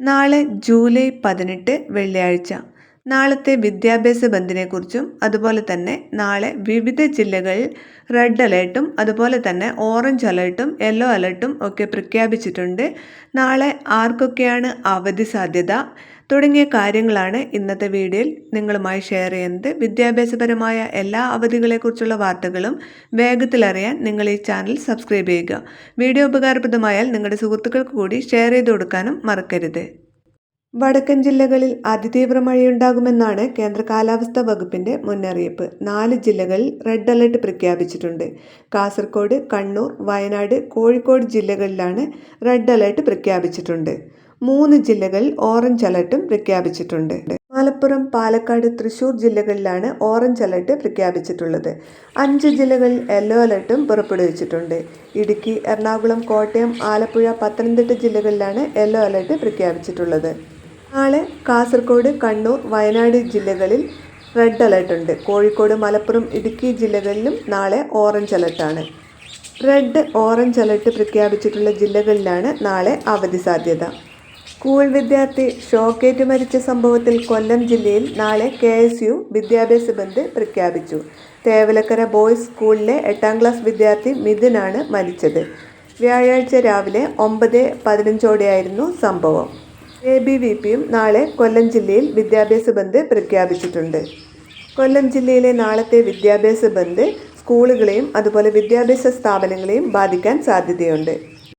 നാളെ ജൂലൈ പതിനെട്ട് വെള്ളിയാഴ്ച. നാളത്തെ വിദ്യാഭ്യാസ ബന്ദിനെക്കുറിച്ചും അതുപോലെ തന്നെ നാളെ വിവിധ ജില്ലകളിൽ റെഡ് അലേർട്ടും അതുപോലെ തന്നെ ഓറഞ്ച് അലേർട്ടും യെല്ലോ അലേർട്ടും ഒക്കെ പ്രഖ്യാപിച്ചിട്ടുണ്ട്. നാളെ ആർക്കൊക്കെയാണ് അവധി സാധ്യത? തുടങ്ങിയ കാര്യങ്ങളാണ് ഇന്നത്തെ വീഡിയോയിൽ നിങ്ങളുമായി ഷെയർ ചെയ്യുന്നത്. വിദ്യാഭ്യാസപരമായ എല്ലാ അവധികളെക്കുറിച്ചുള്ള വാർത്തകളും വേഗത്തിലറിയാൻ നിങ്ങൾ ഈ ചാനൽ സബ്സ്ക്രൈബ് ചെയ്യുക. വീഡിയോ ഉപകാരപ്രദമായാൽ നിങ്ങളുടെ സുഹൃത്തുക്കൾക്ക് കൂടി ഷെയർ ചെയ്ത് കൊടുക്കാനും മറക്കരുത്. വടക്കൻ ജില്ലകളിൽ അതിതീവ്ര മഴയുണ്ടാകുമെന്നാണ് കേന്ദ്ര കാലാവസ്ഥാ വകുപ്പിന്റെ മുന്നറിയിപ്പ്. നാല് ജില്ലകളിൽ റെഡ് അലർട്ട് പ്രഖ്യാപിച്ചിട്ടുണ്ട്. കാസർഗോഡ് കണ്ണൂർ വയനാട് കോഴിക്കോട് ജില്ലകളിലാണ് റെഡ് അലർട്ട് പ്രഖ്യാപിച്ചിട്ടുണ്ട്. മൂന്ന് ജില്ലകളിൽ ഓറഞ്ച് അലർട്ടും പ്രഖ്യാപിച്ചിട്ടുണ്ട്. മലപ്പുറം പാലക്കാട് തൃശൂർ ജില്ലകളിലാണ് ഓറഞ്ച് അലർട്ട് പ്രഖ്യാപിച്ചിട്ടുള്ളത്. അഞ്ച് ജില്ലകളിൽ യെല്ലോ അലർട്ടും പുറപ്പെടുവിച്ചിട്ടുണ്ട്. ഇടുക്കി എറണാകുളം കോട്ടയം ആലപ്പുഴ പത്തനംതിട്ട ജില്ലകളിലാണ് യെല്ലോ അലർട്ട് പ്രഖ്യാപിച്ചിട്ടുള്ളത്. നാളെ കാസർഗോഡ് കണ്ണൂർ വയനാട് ജില്ലകളിൽ റെഡ് അലർട്ട് ഉണ്ട്. കോഴിക്കോട് മലപ്പുറം ഇടുക്കി ജില്ലകളിലും നാളെ ഓറഞ്ച് അലർട്ടാണ് റെഡ് ഓറഞ്ച് അലർട്ട് പ്രഖ്യാപിച്ചിട്ടുള്ള ജില്ലകളിലാണ് നാളെ അവധി സാധ്യത. സ്കൂൾ വിദ്യാർത്ഥി ഷോക്കേറ്റ് മരിച്ച സംഭവത്തിൽ കൊല്ലം ജില്ലയിൽ നാളെ കെ എസ് യു വിദ്യാഭ്യാസ ബന്ദ് പ്രഖ്യാപിച്ചു. തേവലക്കര ബോയ്സ് സ്കൂളിലെ എട്ടാം ക്ലാസ് വിദ്യാർത്ഥി മിഥുനാണ് മരിച്ചത്. വ്യാഴാഴ്ച രാവിലെ ഒമ്പത് പതിനഞ്ചോടെയായിരുന്നു സംഭവം. എ ബി വി പിയും നാളെ കൊല്ലം ജില്ലയിൽ വിദ്യാഭ്യാസ ബന്ദ് പ്രഖ്യാപിച്ചിട്ടുണ്ട്. കൊല്ലം ജില്ലയിലെ നാളത്തെ വിദ്യാഭ്യാസ ബന്ദ് സ്കൂളുകളെയും അതുപോലെ വിദ്യാഭ്യാസ സ്ഥാപനങ്ങളെയും ബാധിക്കാൻ സാധ്യതയുണ്ട്.